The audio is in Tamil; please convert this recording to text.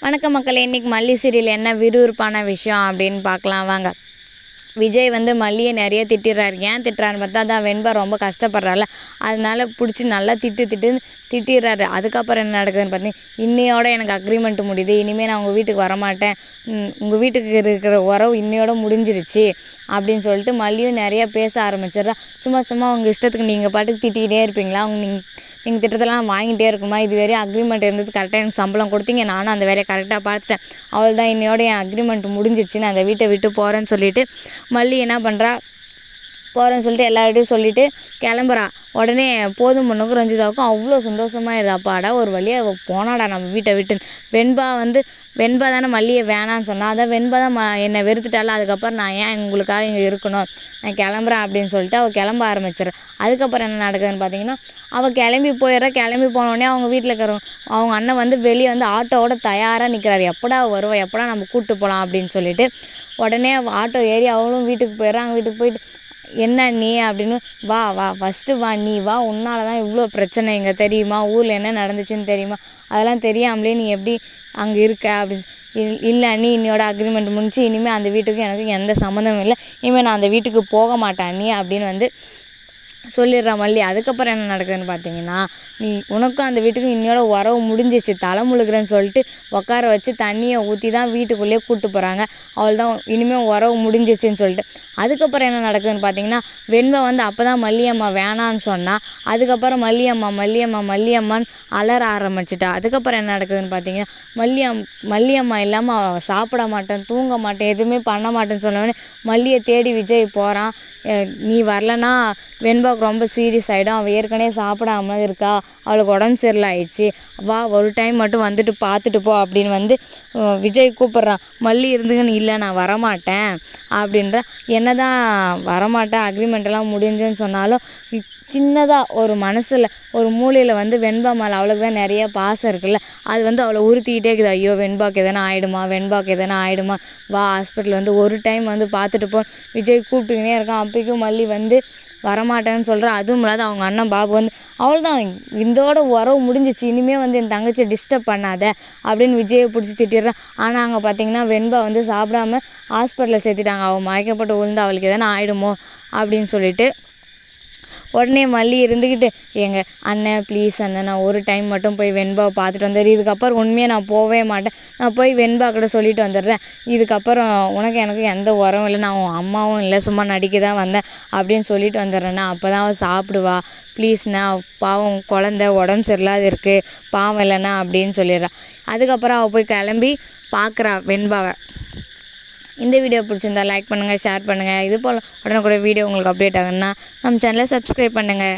வணக்கம் மக்களே. இன்றைக்கி மல்லி சீரியல் என்ன விறுவிறுப்பான விஷயம் அப்படின்னு பார்க்கலாம். வாங்க. விஜய் வந்து மல்லியை நிறைய திட்டிடுறாரு. ஏன் திட்டுறாருன்னு பார்த்தா தான் வெண்பா ரொம்ப கஷ்டப்படுறாள் அதனால பிடிச்சி நல்லா திட்டு திட்டு திட்டிடுறாரு. அதுக்கப்புறம் என்ன நடக்குதுன்னு பார்த்தீங்கன்னா இன்னையோட எனக்கு அக்ரிமெண்ட் முடியுது. இனிமேல் நான் உங்கள் வீட்டுக்கு வரமாட்டேன். உங்கள் வீட்டுக்கு இருக்கிற உறவு இன்னையோட முடிஞ்சிருச்சு அப்படின்னு சொல்லிட்டு மல்லியும் நிறையா பேச ஆரம்பிச்சிடுறா. சும்மா சும்மா உங்கள் இஷ்டத்துக்கு நீங்கள் பாட்டுக்கு திட்டிக்கிட்டே இருப்பீங்களா? அவங்க நீங்கள் நீங்கள் திட்டத்தெல்லாம் வாங்கிட்டே இருக்குமா? இது வரையும் அக்ரிமெண்ட் இருந்தது கரெக்டாக எனக்கு சம்பளம் கொடுத்தீங்க. நானும் அந்த வேலையை கரெக்டாக பார்த்துட்டேன். அவள் தான் இன்னையோட என் அக்ரிமெண்ட் முடிஞ்சிருச்சு நான் அந்த வீட்டை விட்டு போகிறேன்னு சொல்லிட்டு மல்லி என்ன பண்ணுறா போகிறேன்னு சொல்லிட்டு எல்லார்கிட்டையும் சொல்லிட்டு கிளம்புறா உடனே போதும் பொண்ணுக்கும் ரஞ்சிதாவுக்கும் அவ்வளோ சந்தோஷமாயிடுது அப்பாடா ஒரு வழியாக போனாடா நம்ம வீட்டை விட்டு வெண்பா வந்து வெண்பா தானே மல்லியை வேணான்னு சொன்னால் அதான் வெண்பா தான் என்னை வெறுத்துட்டால அதுக்கப்புறம் நான் ஏன் உங்களுக்காக இங்கே இருக்கணும்? நான் கிளம்புறேன் அப்படின்னு சொல்லிட்டு அவள் கிளம்ப ஆரம்பிச்சிடறேன் அதுக்கப்புறம் என்ன நடக்குதுன்னு பார்த்தீங்கன்னா அவள் கிளம்பி போயிடுறா. கிளம்பி போனோடனே அவங்க வீட்டில் இருக்கிற அவங்க அண்ணன் வந்து வெளியே வந்து ஆட்டோவோட தயாராக நிற்கிறாரு எப்படா வருவோம் எப்படா நம்ம கூப்பிட்டு போகலாம் அப்படின்னு சொல்லிட்டு. உடனே ஆட்டோ ஏறி அவளும் வீட்டுக்கு போயிடுறான் வீட்டுக்கு போயிட்டு என்ன நீ அப்படின்னு வா வா ஃபஸ்ட்டு வா நீ வா உன்னால தான் இவ்வளோ பிரச்சனை இங்கே தெரியுமா? ஊரில் என்ன நடந்துச்சுன்னு தெரியுமா? அதெல்லாம் தெரியாமலே நீ எப்படி அங்கே இருக்க அப்படின்னு இல்லை நீ இன்னையோட அக்ரிமெண்ட் முடிஞ்சு இனிமேல் அந்த வீட்டுக்கு எனக்கு எந்த சம்மந்தமும் இல்லை. இனிமேல் நான் அந்த வீட்டுக்கு போக மாட்டேன் நீ அப்படின்னு வந்து சொல்லிடுறா மல்லி. அதுக்கப்புறம் என்ன நடக்குதுன்னு பார்த்தீங்கன்னா நீ உனக்கும் அந்த வீட்டுக்கும் இன்னையோட உறவு முடிஞ்சிச்சு தலை முழுகிறேன்னு சொல்லிட்டு உட்கார வச்சு தண்ணியை ஊற்றி தான் வீட்டுக்குள்ளேயே கூப்பிட்டு போகிறாங்க அவள் தான் இனிமேல் உறவு முடிஞ்சிச்சுன்னு சொல்லிட்டு. அதுக்கப்புறம் என்ன நடக்குதுன்னு பார்த்தீங்கன்னா வெண்பை வந்து அப்போ தான் மல்லியம்மா வேணான்னு சொன்னால் அதுக்கப்புறம் மல்லியம்மா மல்லியம்மா மல்லியம்மான்னு அலற ஆரம்பிச்சிட்டா. அதுக்கப்புறம் என்ன நடக்குதுன்னு பார்த்தீங்கன்னா மல்லியம் மல்லியம்மா இல்லாமல் அவள் சாப்பிட மாட்டேன் தூங்க மாட்டேன் எதுவுமே பண்ண மாட்டேன்னு சொன்னவொடனே மல்லியை தேடி விஜய் போகிறான் நீ வரலன்னா அவளுக்கு ரொம்ப சீரியஸ் ஆகிடும் அவள் ஏற்கனவே சாப்பிடாம இருக்கா. அவளுக்கு உடம்பு சரியில்லை ஆயிடுச்சு வா ஒரு டைம் மட்டும் வந்துட்டு பார்த்துட்டு போ அப்படின்னு வந்து விஜய் கூப்பிட்றான் மல்லி இருந்துங்கன்னு இல்லை நான் வரமாட்டேன் அப்படின்ற. என்னதான் வரமாட்டேன் அக்ரிமெண்ட்டெல்லாம் முடிஞ்சுன்னு சொன்னாலும் சின்னதாக ஒரு மனசில் ஒரு மூலையில் வந்து வெண்பா மேலே அவளுக்கு தான் நிறைய பாசம் இருக்குல்ல. அது வந்து அவளை உறுத்திக்கிட்டே இருக்குது. ஐயோ வெண்பாக்கு எதனா ஆகிடுமா வெண்பாக்கு எதனா ஆகிடுமா வா ஹாஸ்பிட்டல் வந்து ஒரு டைம் வந்து பார்த்துட்டு போ. விஜய் கூப்பிட்டுக்கினே இருக்கான். அப்போக்கும் மல்லி வந்து வரமாட்டேன்னு சொல்கிறேன் அதுவும் இல்லாத அவங்க அண்ணன் பாபு வந்து அவள் தான் இதோட உறவு முடிஞ்சிச்சு. இனிமேல் வந்து என் தங்கச்சியை டிஸ்டர்ப் பண்ணாத. அப்படின்னு விஜயை பிடிச்சி திட்டிடுறான் ஆனால் அங்கே பார்த்தீங்கன்னா வெண்பா வந்து சாப்பிடாம ஹாஸ்பிட்டலில் சேர்த்துட்டாங்க. அவள் மயக்கப்பட்டு விழுந்து அவளுக்கு எதனா ஆயிடுமோ அப்படின்னு சொல்லிட்டு உடனே மல்லி இருந்துக்கிட்டு எங்கள் அண்ணன் ப்ளீஸ் அண்ணன் நான் ஒரு டைம் மட்டும் போய் வெண்பாவை பார்த்துட்டு வந்துடுறேன். இதுக்கப்புறம் உண்மையாக நான் போகவே மாட்டேன். நான் போய் வெண்பா கிட்ட சொல்லிட்டு வந்துடுறேன். இதுக்கப்புறம் உனக்கு எனக்கு எந்த உரமும் இல்லை. நான் உன் அம்மாவும் இல்லை. சும்மா நடிக்க தான் வந்தேன். அப்படின்னு சொல்லிட்டு வந்துடுறேன்னா அப்போ தான் அவள் சாப்பிடுவா ப்ளீஸ்ண்ணா பாவம் குழந்த உடம்பு சரியில்லாத இருக்குது பாவம் இல்லைண்ணா அப்படின்னு சொல்லிடுறா. அதுக்கப்புறம் அவள் போய் கிளம்பி பார்க்குறா வெண்பாவை. இந்த வீடியோ பிடிச்சிருந்தா லைக் பண்ணுங்கள் ஷேர் பண்ணுங்கள் இது போல் உடனே கூட வீடியோ உங்களுக்கு அப்டேட் ஆகுன்னா நம்ம சேனலை சப்ஸ்கிரைப் பண்ணுங்கள்